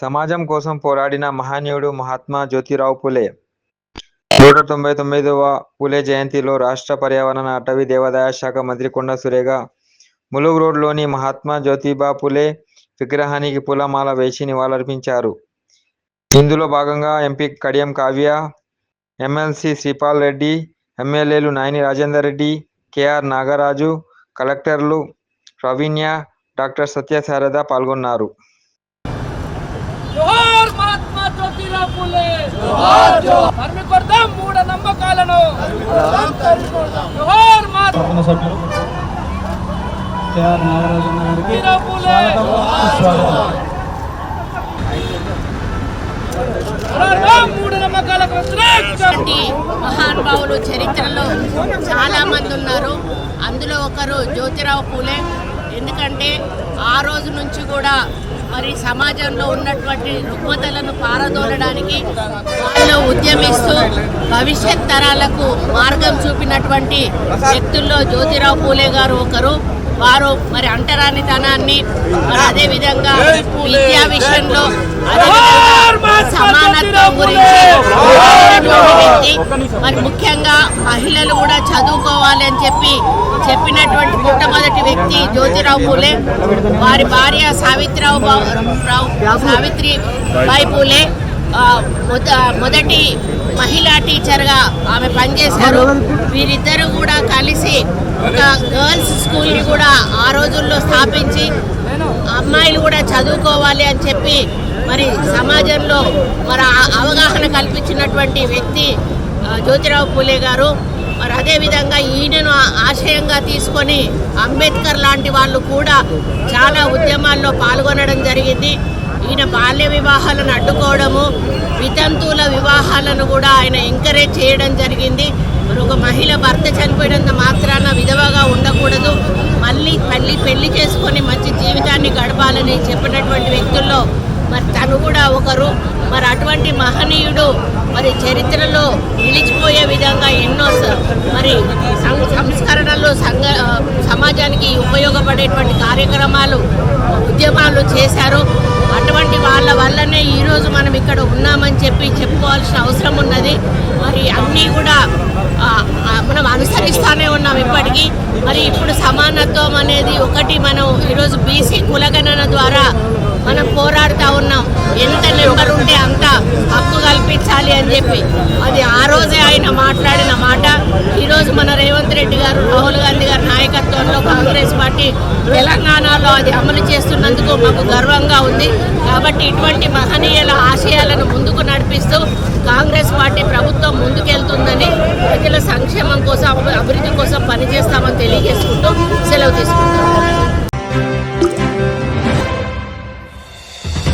సమాజం కోసం పోరాడిన మహనీయుడు మహాత్మా జ్యోతిరావు పులే. నూట తొంభై తొమ్మిదవ పులే జయంతిలో రాష్ట్ర పర్యావరణ అటవీ దేవాదాయ శాఖ మంత్రి కొండ సురేగ ములుగు రోడ్లోని మహాత్మా జ్యోతిబా పులే విగ్రహానికి పూలమాల వేసి నివాళులర్పించారు. ఇందులో భాగంగా ఎంపీ కడియం కావ్య ఎమ్మెల్సీ శ్రీపాల్ రెడ్డి ఎమ్మెల్యేలు నాయని రాజేందర్ రెడ్డి కేఆర్ నాగరాజు కలెక్టర్లు ప్రవీణ్య డాక్టర్ సత్యశారద పాల్గొన్నారు. జోహార్ మహాత్మా జ్యోతిరావు ఫులే జోహార్ జోహార్ తరిమి కొడదాం మూఢ నమ్మకాలను. జోహార్ మహాత్మా సభ్యులు కేఆర్ నాగరాజన్న గారికి మహానుభావులు చరిత్రలో చాలా మంది ఉన్నారు. అందులో ఒకరు జ్యోతిరావు పూలే. ఎందుకంటే ఆ రోజు నుంచి కూడా మరి సమాజంలో ఉన్నటువంటి రుగ్మతలను పారదోలడానికి వాళ్ళు ఉద్యమిస్తూ భవిష్యత్ తరాలకు మార్గం చూపినటువంటి వ్యక్తుల్లో జ్యోతిరావు పూలే గారు ఒకరు. వారు మరి అంటరానితనాన్ని అదేవిధంగా విద్యా విషయంలో సమానత్వం గురించి మరి ముఖ్యంగా మహిళలు కూడా చదువుకోవాలి అని చెప్పి చెప్పినటువంటి మొట్టమొదటి వ్యక్తి జ్యోతిరావు పూలే. వారి భార్య సావిత్రిరావు రావు సావిత్రి బాయి పూలే. మొద- మొదటి మహిళా టీచర్గా ఆమె పనిచేశారు. వీరిద్దరూ కూడా కలిసి ఒక గర్ల్స్ స్కూల్ని కూడా ఆ రోజుల్లో స్థాపించి అమ్మాయిలు కూడా చదువుకోవాలి అని చెప్పి మరి సమాజంలో మరి అవగాహన కల్పించినటువంటి వ్యక్తి జ్యోతిరావు పూలే గారు. మరి అదేవిధంగా ఈయనను ఆశయంగా తీసుకొని అంబేద్కర్ లాంటి వాళ్ళు కూడా చాలా ఉద్యమాల్లో పాల్గొనడం జరిగింది. ఈయన బాల్య వివాహాలను అడ్డుకోవడము వితంతువుల వివాహాలను కూడా ఆయన ఎంకరేజ్ చేయడం జరిగింది. మరి ఒక మహిళ భర్త చనిపోయినంత మాత్రాన విధవగా ఉండకూడదు. మళ్ళీ మళ్ళీ పెళ్ళి చేసుకొని మంచి జీవితాన్ని గడపాలని చెప్పినటువంటి వ్యక్తుల్లో మరి తను కూడా ఒకరు. మరి అటువంటి మహనీయుడు మరి చరిత్రలో నిలిచిపోయే విధంగా ఎన్నో మరి సం- సంస్కరణలు సంఘ సమాజానికి ఉపయోగపడేటువంటి కార్యక్రమాలు ఉద్యమాలు చేశారు. అటువంటి వాళ్ళ వల్లనే ఈరోజు మనం ఇక్కడ ఉన్నామని చెప్పి చెప్పుకోవాల్సిన అవసరం ఉన్నది. మరి అన్నీ కూడా మనం అనుసరిస్తూనే ఉన్నాం ఇప్పటికీ. మరి ఇప్పుడు సమానత్వం అనేది ఒకటి మనం ఈరోజు బీసీ కులగణన ద్వారా మనం పోరాడుతూ ఉన్నాం. ఎంత నెంబర్ ఉంటే అంత హక్కు కల్పించాలి అని చెప్పి. అది ఆ రోజే ఆయన మాట్లాడిన మాట. ఈరోజు మన రేవంత్ రెడ్డి గారు రాహుల్ గాంధీ గారి నాయకత్వంలో కాంగ్రెస్ పార్టీ తెలంగాణలో అది అమలు చేస్తున్నందుకు మాకు గర్వంగా ఉంది. కాబట్టి ఇటువంటి మహనీయుల ఆశయాలను ముందుకు నడిపిస్తూ కాంగ్రెస్ పార్టీ ప్రభుత్వం ముందుకెళ్తుందని ప్రజల సంక్షేమం కోసం అభివృద్ధి కోసం పనిచేస్తామని తెలియజేసుకుంటూ సెలవు తీసుకుంటాం